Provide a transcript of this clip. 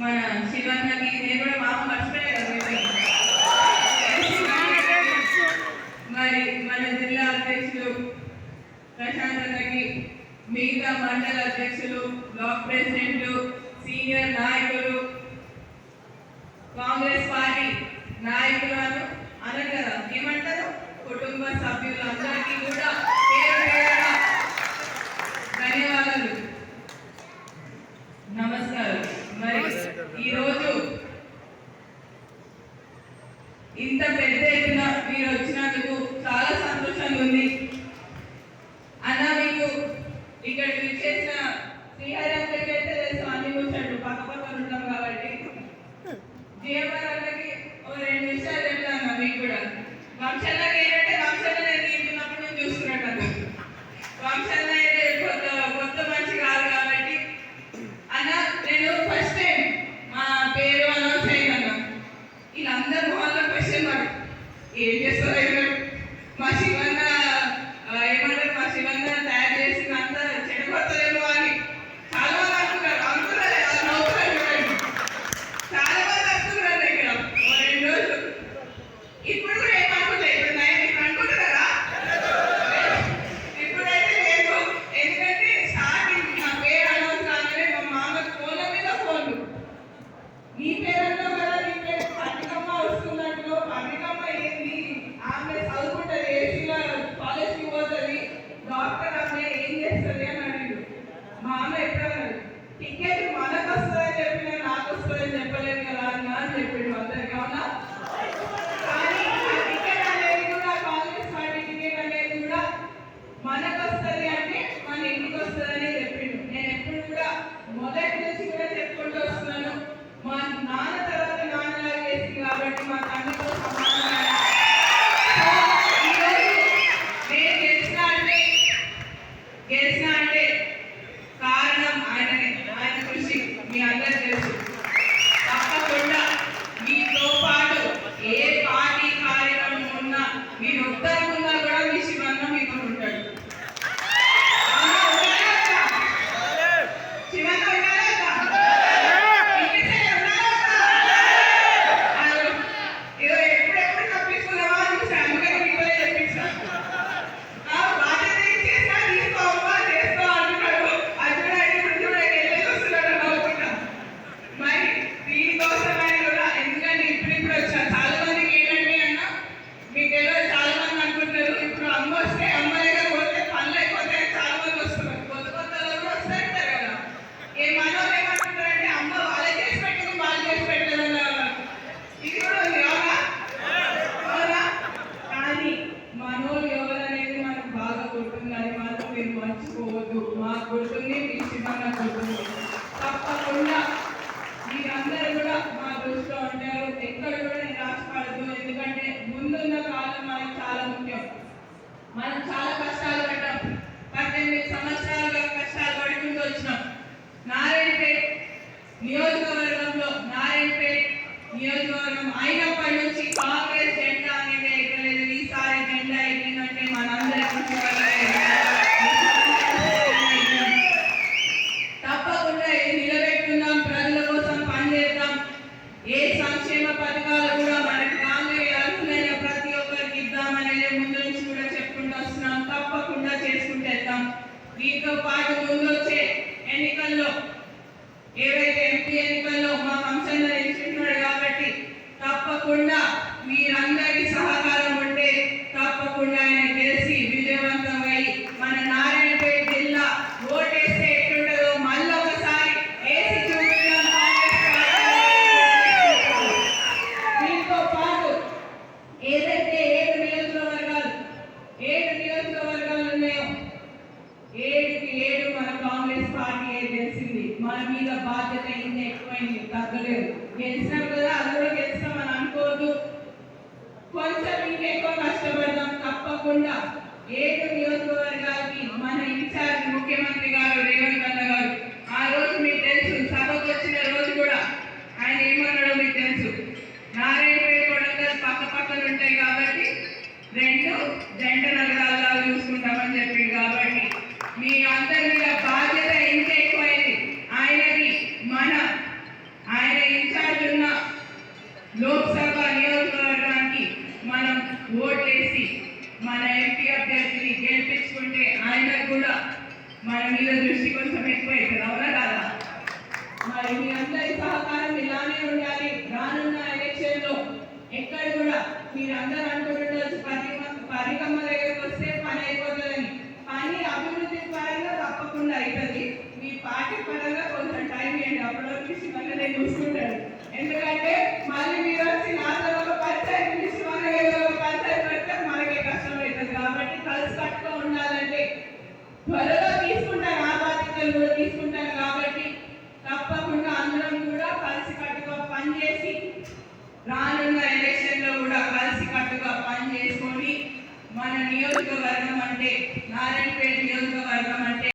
మన శివన్నకి నేను కూడా బాగా మర్చిపోయాను మరి మన జిల్లా అధ్యక్షులు ప్రశాంతకి మిగతా మండల అధ్యక్షులు బ్లాక్ ప్రెసిడెంట్లు సీనియర్ నాయకులు కాంగ్రెస్ పార్టీ నాయకులను అనగా ఏమంటారు? ఇంత పెద్ద ఎత్తున మీరు వచ్చినందుకు చాలా సంతోషంగా ఉంది. నీ పేరంతా కదా నీ పేరు పండికమ్మ వస్తున్నట్టు పండికమ్మ ఏంది? ఆమె చదువుకుంటది ఏసీలో కాలేజ్కి పోతుంది. డాక్టర్ ఆమె ఏం చేస్తుంది అని అడిగాడు. మా అమ్మ ఎప్పుడన్నాడు టికెట్ మనకు వస్తుందని చెప్పిన నాకు వస్తుందని చెప్పలేదు కదా అని చెప్పిండు అందరికీ అవునా? కానీ అయినప్పటి నుంచి కాంగ్రెస్ జెండా అనేది ఎక్కలేదు ఈసారి జెండా ఎక్కిందంటే మనందరి తప్పకుండా నిలబెట్టుకుందాం. ప్రజల కోసం పనిచేద్దాం ఏ సంక్షేమ పథకాలు కూడా మనకి కాంగ్రెస్ అర్హులైన ప్రతి ఒక్కరికి ఇద్దామనేది ముందు నుంచి కూడా చెప్పుకుంటూ వస్తున్నాం. తప్పకుండా చేసుకుంటూ వెళ్తాం. దీంతో పాటు ముందు వచ్చే ఎన్నికల్లో ఏవైతే ఎంపీ ఎన్నికల్లో తప్పకుండా మీరందరికీ సహకారం ఉంటే తప్పకుండా ఆయన గెలిచి విజయవంతమై మన నారాయణపేట జిల్లా ఓటేస్తే ఎట్లుంటుందో మళ్ళీ ఒకసారి వేసి చూపిద్దాం దీంతో పాటు ఏదైతే ఏడు నియోజకవర్గాలు ఏడు నియోజకవర్గాలు ఉన్నాయో ఏడుకి ఏడు మన కాంగ్రెస్ పార్టీ గెలిచింది? మన మీద బాధ్యత ఇంకా ఎక్కువైంది తగ్గలేదు. గెలిచినాం కదా అందరూ గెలిచినాం అని రోజు కొంచెం ఇంకెక్కువ కష్టపడదాం తప్పకుండా. ఏడు నియోజకవర్గాలకి మన ఇన్ఛార్జ్ ముఖ్యమంత్రి గారు రేవంత్ అన్న గారు. ఆ రోజు మీకు తెలుసు సభకు వచ్చిన రోజు కూడా ఆయన ఏమన్నాడో మీకు తెలుసు నారాయణపేట కొడంగల్ పక్క పక్కన ఉంటాయి కాబట్టి రెండు జంట నగరాలుగా చూసుకుంటామని చెప్పింది కాబట్టి మీ అందరి మీద బాధ్యత ఇంకా ఎక్కువైంది ఆయనకి మన ఆయన ఇన్ఛార్జ్ ఉన్న లోక్సభ నియోజకవర్గానికి మనం ఓటేసి మన ఎంపీ అభ్యర్థిని గెలిపించుకుంటే ఆయనకు కూడా మన మీద దృష్టి కొంచెం ఎక్కువైతుంది అవునా కాదా? మరి మీ అందరి సహకారం ఇలానే ఉండాలి. రానున్న ఎలక్షన్లో ఎక్కడ కూడా మీరు అందరూ అనుకుంటుండొచ్చు ప్రతి కలిసి కట్టుగా పనిచేసి రానున్న ఎలక్షన్లో కూడా కలిసి కట్టుగా పని చేసుకొని మన నియోజకవర్గం అంటే నారాయణపేట నియోజకవర్గం అంటే